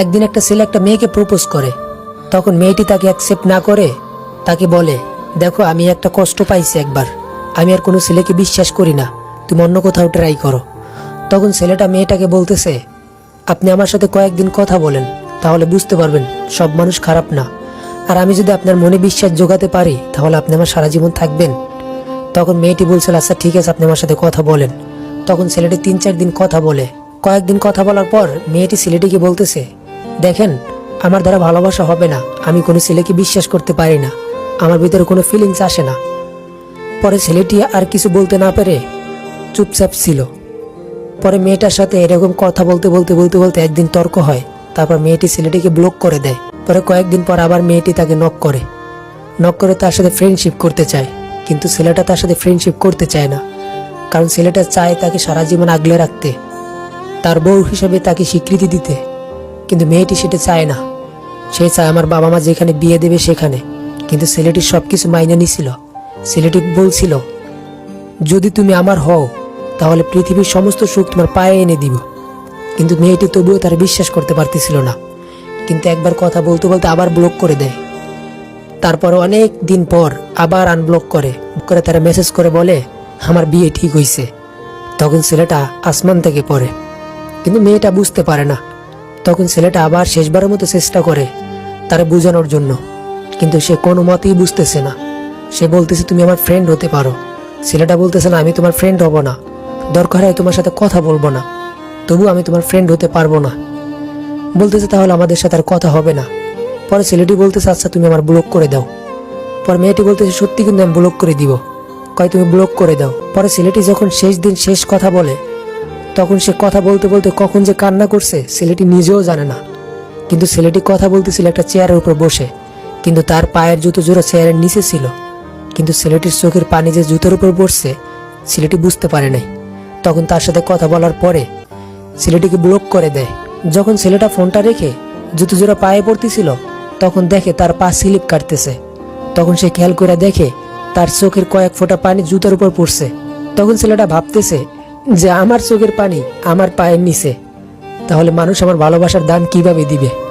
একদিন একটা ছেলে একটা মেয়েকে প্রপোজ করে। তখন মেয়েটি তাকে অ্যাকসেপ্ট না করে, তাকে বলে, দেখো, আমি একটা কষ্ট পাইছি একবার। আমি আর কোনো ছেলেকে বিশ্বাস করি না। তুমি অন্য কোথাও ট্রাই করো। তখন ছেলেটা মেয়েটাকে বলতেছে, আপনি আমার সাথে কয়েকদিন কথা বলেন, তাহলে বুঝতে পারবেন সব মানুষ খারাপ না। আর আমি যদি আপনার মনে বিশ্বাস জোগাতে পারি, তাহলে আপনি আমার সারা জীবন থাকবেন। তখন মেয়েটি বলছিল আচ্ছা ঠিক আছে, আপনি আমার সাথে কথা বলেন। তখন ছেলেটি তিন চার দিন কথা বলে। কয়েকদিন কথা বলার পর মেয়েটি ছেলেটিকে বলতেছে দেখেন, আমার দ্বারা ভালোবাসা হবে না। আমি কোনো ছেলেকে বিশ্বাস করতে পারি না। আমার ভিতরে কোনো ফিলিংস আসে না। পরে ছেলেটি আর কিছু বলতে না পেরে চুপচাপ ছিল। পরে মেয়েটার সাথে এরকম কথা বলতে বলতে বলতে বলতে একদিন তর্ক হয়। তারপর মেয়েটি ছেলেটিকে ব্লক করে দেয়। পরে কয়েকদিন পর আবার মেয়েটি তাকে নক করে। নক করে তার সাথে ফ্রেন্ডশিপ করতে চায়। কিন্তু ছেলেটা তার সাথে ফ্রেন্ডশিপ করতে চায় না। কারণ ছেলেটা চায় তাকে সারা জীবন আগলে রাখতে। তার বউ হিসেবে তাকে স্বীকৃতি দিতে। কিন্তু মেয়েটি সেটা চায় না। সে চায় আমার বাবা মা যেখানে বিয়ে দেবে সেখানে। কিন্তু ছেলেটি সব কিছু মাইনে নিছিল। ছেলেটি বলছিল, যদি তুমি আমার হও, তাহলে পৃথিবীর সমস্ত সুখ তোমার পায়ে এনে দিব। কিন্তু মেয়েটি তবুও তার বিশ্বাস করতে পারতেছিল না। কিন্তু একবার কথা বলতে বলতে আবার ব্লক করে দেয়। তারপর অনেক দিন পর আবার আনব্লক করে। করে তারা মেসেজ করে বলে, আমার বিয়ে ঠিক হয়েছে তখন ছেলেটা আসমান থেকে পড়ে। কিন্তু মেয়েটা বুঝতে পারে না। তখন ছেলেটা আবার শেষবারের মতো চেষ্টা করে তারা বোঝানোর জন্য। কিন্তু সে কোনো মতেই বুঝতেছে না। সে বলতেছে, তুমি আমার ফ্রেন্ড হতে পারো। ছেলেটা বলতেছে, না, আমি তোমার ফ্রেন্ড হব না। দরকার হয় তোমার সাথে কথা বলব না। তবু আমি তোমার ফ্রেন্ড হতে পারব না। বলতেছে, তাহলে আমাদের সাথে আর কথা হবে না। পরে ছেলেটি বলতেছে আচ্ছা তুমি আমার ব্লক করে দাও। পরে মেয়েটি বলতেছে, সত্যি কিন্তু আমি ব্লক করে দিব। কয়, তুমি ব্লক করে দাও। পরে ছেলেটি যখন শেষ দিন শেষ কথা বলে তখন সে কথা বলতে বলতে কখন যে কান্না করছে, ছেলেটি নিজেও জানে না। কিন্তু ছেলেটি কথা বলতেছিল একটা চেয়ারের উপর বসে। কিন্তু তার পায়ের জুতো জোড়া চেয়ারের নিচে ছিল। কিন্তু ছেলেটির চোখের পানি যে জুতোর উপর পড়ছে ছেলেটি বুঝতে পারে নাই। তখন তার সাথে কথা বলার পরে ছেলেটিকে ব্লক করে দেয়। যখন ছেলেটা ফোনটা রেখে জুতো জোড়া পায়ে পড়তেছিল, তখন দেখে তার পা স্লিপ কাটতেছে। তখন সে খেয়াল করে দেখে তার চোখের কয়েক ফোঁটা পানি জুতার উপর পড়ছে। তখন ছেলেটা ভাবতেছে যে আমার চোখের পানি আমার পায়ের নিচে তাহলে মানুষ আমার ভালোবাসার দান কীভাবে দিবে?